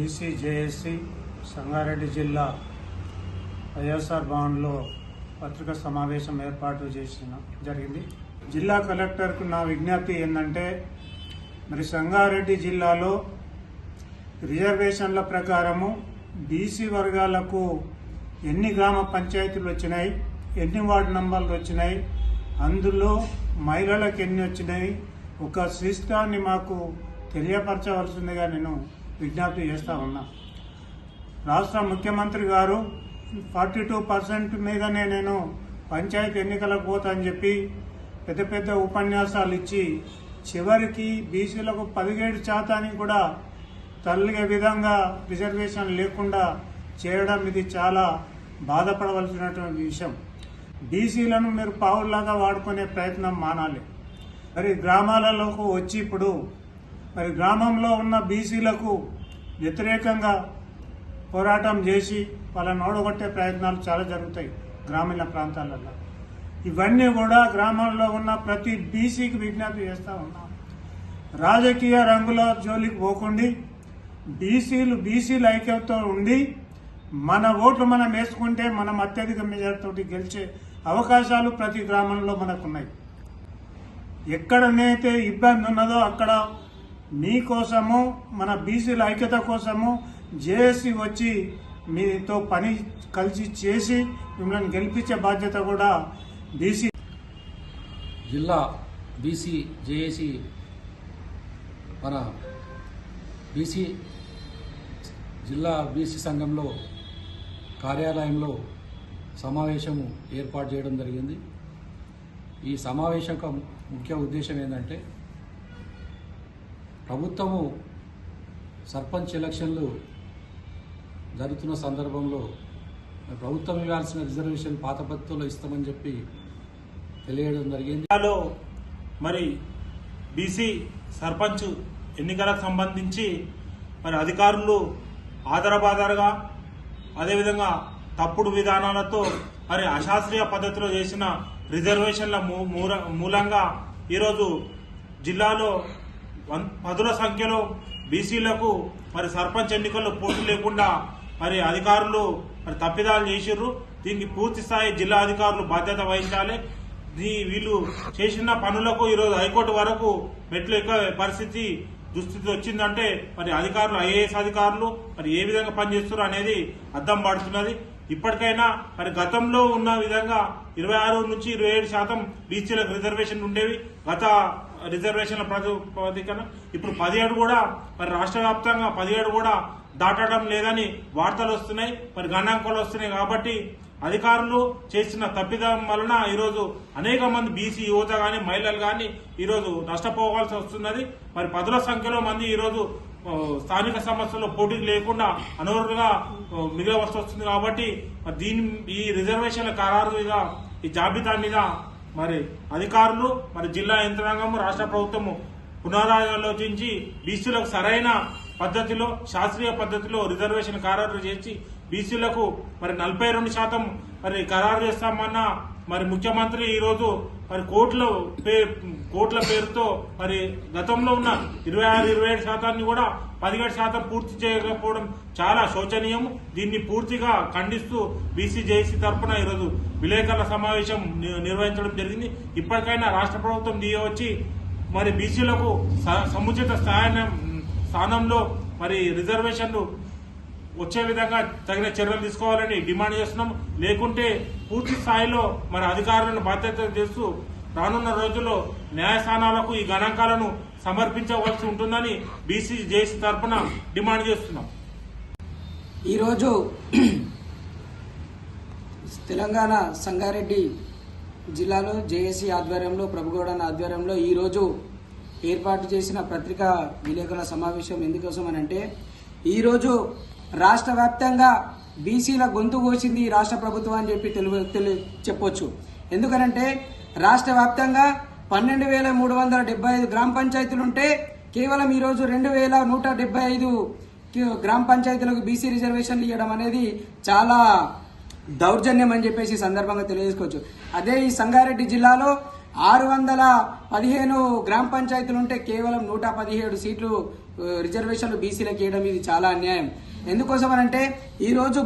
BC JAC Sangareddy జిల్లా వైఎస్ఆర్ భవన్లో పత్రికా సమావేశం ఏర్పాటు చేసిన జరిగింది. జిల్లా కలెక్టర్కు నా విజ్ఞప్తి ఏంటంటే మరి సంగారెడ్డి జిల్లాలో రిజర్వేషన్ల ప్రకారము బీసీ వర్గాలకు ఎన్ని గ్రామ పంచాయతీలు వచ్చినాయి ఎన్ని వార్డు నంబర్లు వచ్చినాయి అందులో మహిళలకు ఎన్ని వచ్చినాయి ఒక సిస్టాన్ని మాకు తెలియపరచవలసిందిగా నేను విజ్ఞప్తి చేస్తా ఉన్నా. రాష్ట్ర ముఖ్యమంత్రి గారు ఫార్టీ టూ పర్సెంట్ మీదనే నేను పంచాయతీ ఎన్నికలకు పోతా అని చెప్పి పెద్ద పెద్ద ఉపన్యాసాలు ఇచ్చి చివరికి బీసీలకు పదిహేడు శాతానికి కూడా తల్లిగే విధంగా రిజర్వేషన్ లేకుండా చేయడం ఇది చాలా బాధపడవలసినటువంటి విషయం. బీసీలను మీరు పావుల్లాగా వాడుకునే ప్రయత్నం మానాలి. మరి గ్రామాలలోకి వచ్చి ఇప్పుడు మరి గ్రామంలో ఉన్న బీసీలకు వ్యతిరేకంగా పోరాటం చేసి వాళ్ళని ఓడగొట్టే ప్రయత్నాలు చాలా జరుగుతాయి గ్రామీణ ప్రాంతాలలో ఇవన్నీ కూడా గ్రామాల్లో ఉన్న ప్రతి బీసీకి విజ్ఞప్తి చేస్తూ ఉన్నాం. రాజకీయ రంగుల జోలికి పోకుండి బీసీలు బీసీల ఐక్యంతో ఉండి మన ఓట్లు మనం వేసుకుంటే మనం అత్యధిక మెజార్టీతోటి గెలిచే అవకాశాలు ప్రతి గ్రామంలో మనకున్నాయి. ఎక్కడనైతే ఇబ్బంది ఉన్నదో అక్కడ మీకోసము మన బీసీల ఐక్యత కోసము జేఏసీ వచ్చి మీతో పని కలిసి చేసి మిమ్మల్ని గెలిపించే బాధ్యత కూడా బీసీ జిల్లా బీసీ జేఏసీ మన బీసీ జిల్లా బీసీ సంఘంలో కార్యాలయంలో సమావేశము ఏర్పాటు చేయడం జరిగింది. ఈ సమావేశం ముఖ్య ఉద్దేశం ఏంటంటే ప్రభుత్వము సర్పంచ్ ఎలక్షన్లు జరుగుతున్న సందర్భంలో ప్రభుత్వం ఇవ్వాల్సిన రిజర్వేషన్ పాత పద్ధతిలో ఇస్తామని చెప్పి తెలియడం జరిగింది. మరి బీసీ సర్పంచ్ ఎన్నికలకు సంబంధించి మరి అధికారులు ఆధారబాధారుగా అదేవిధంగా తప్పుడు విధానాలతో మరి అశాస్త్రీయ పద్ధతిలో చేసిన రిజర్వేషన్ల మూ- మూలంగా ఈరోజు జిల్లాలో పదుల సంఖ్యలో బీసీలకు మరి సర్పంచ్ ఎన్నికల్లో పోటీ లేకుండా మరి అధికారులు మరి తప్పిదాలు చేసిర్రు. దీనికి పూర్తి స్థాయి జిల్లా అధికారులు బాధ్యత వహించాలి. దీ వీళ్ళు చేసిన పనులకు ఈరోజు హైకోర్టు వరకు మెట్లు ఎక్క పరిస్థితి దుస్థితి వచ్చిందంటే మరి అధికారులు ఐఏఎస్ అధికారులు మరి ఏ విధంగా పనిచేస్తున్నారు అనేది అద్దం పడుతున్నది. ఇప్పటికైనా మరి గతంలో ఉన్న విధంగా ఇరవై ఆరు నుంచి ఇరవై ఏడు శాతం బీసీలకు రిజర్వేషన్ ఉండేవి. గత రిజర్వేషన్ల ప్రాతిపదికన ఇప్పుడు పదిహేడు కూడా మరి రాష్ట్ర వ్యాప్తంగా పదిహేడు కూడా దాటడం లేదని వార్తలు వస్తున్నాయి. మరి గణాంకాలు వస్తున్నాయి కాబట్టి అధికారులు చేసిన తప్పిదం వలన ఈరోజు అనేక మంది బీసీ యువత కానీ మహిళలు కానీ ఈరోజు నష్టపోవాల్సి వస్తున్నది. మరి పదుల సంఖ్యలో మంది ఈరోజు స్థానిక సమస్యల్లో పోటీ లేకుండా అనవరుగా ఆ, మిగలవలసి వస్తుంది కాబట్టి మరి దీని ఈ రిజర్వేషన్ల ఖరారు మీద ఈ జాబితా మీద మరి అధికారులు మరి జిల్లా యంత్రాంగము రాష్ట్ర ప్రభుత్వము పునరాలోచించి బీసీలకు సరైన పద్ధతిలో శాస్త్రీయ పద్ధతిలో రిజర్వేషన్ ఖరారు చేసి బీసీలకు మరి నలభై రెండు శాతం మరి ఖరారు చేస్తామన్న మరి ముఖ్యమంత్రి ఈరోజు మరి కోట్ల పే- కోట్ల పేరుతో మరి గతంలో ఉన్న ఇరవై ఆరు ఇరవై ఏడు శాతాన్ని కూడా పదిహేడు శాతం పూర్తి చేయకపోవడం చాలా శోచనీయం దీన్ని పూర్తిగా ఖండిస్తూ బీసీ జేసీ తరఫున ఈరోజు విలేకరుల సమావేశం ని- నిర్వహించడం జరిగింది. ఇప్పటికైనా రాష్ట్ర ప్రభుత్వం దిగవచ్చి మరి బీసీలకు స- సముచిత స్థానం స్థానంలో మరి రిజర్వేషన్లు వచ్చే విధంగా తగిన చర్యలు తీసుకోవాలని డిమాండ్ చేస్తున్నాం. లేకుంటే పూర్తి స్థాయిలో మన అధికారులను బాధ్యత చేస్తూ రానున్న రోజుల్లో న్యాయస్థానాలకు ఈ గణాంకాలను సమర్పించవలసి ఉంటుందని బీసీ జేసీ తరఫున డిమాండ్ చేస్తున్నాం. ఈరోజు తెలంగాణ సంగారెడ్డి జిల్లాలో జేఏసీ ఆధ్వర్యంలో ప్రభుగౌడన్ ఆధ్వర్యంలో ఈరోజు ఏర్పాటు చేసిన పత్రికా విలేకరుల సమావేశం ఎందుకోసం అని అంటే ఈరోజు రాష్ట్ర వ్యాప్తంగా బీసీల గొంతు కోసింది ఈ రాష్ట్ర ప్రభుత్వం అని చెప్పి తెలు తెలు చెప్పొచ్చు. ఎందుకనంటే రాష్ట్ర వ్యాప్తంగా పన్నెండు వేల మూడు వందల డెబ్బై ఐదు గ్రామ పంచాయతీలు ఉంటే కేవలం ఈరోజు రెండు వేల నూట డెబ్బై ఐదు గ్రామ పంచాయతీలకు బీసీ రిజర్వేషన్లు ఇవ్వడం అనేది చాలా దౌర్జన్యం అని చెప్పేసి సందర్భంగా తెలియజేసుకోవచ్చు. అదే ఈ సంగారెడ్డి జిల్లాలో ఆరు వందల పదిహేను గ్రామ పంచాయతీలు ఉంటే కేవలం నూట పదిహేడు సీట్లు రిజర్వేషన్లు బీసీలకు ఇవ్వడం ఇది చాలా అన్యాయం. ఎందుకోసం అంటే ఈరోజు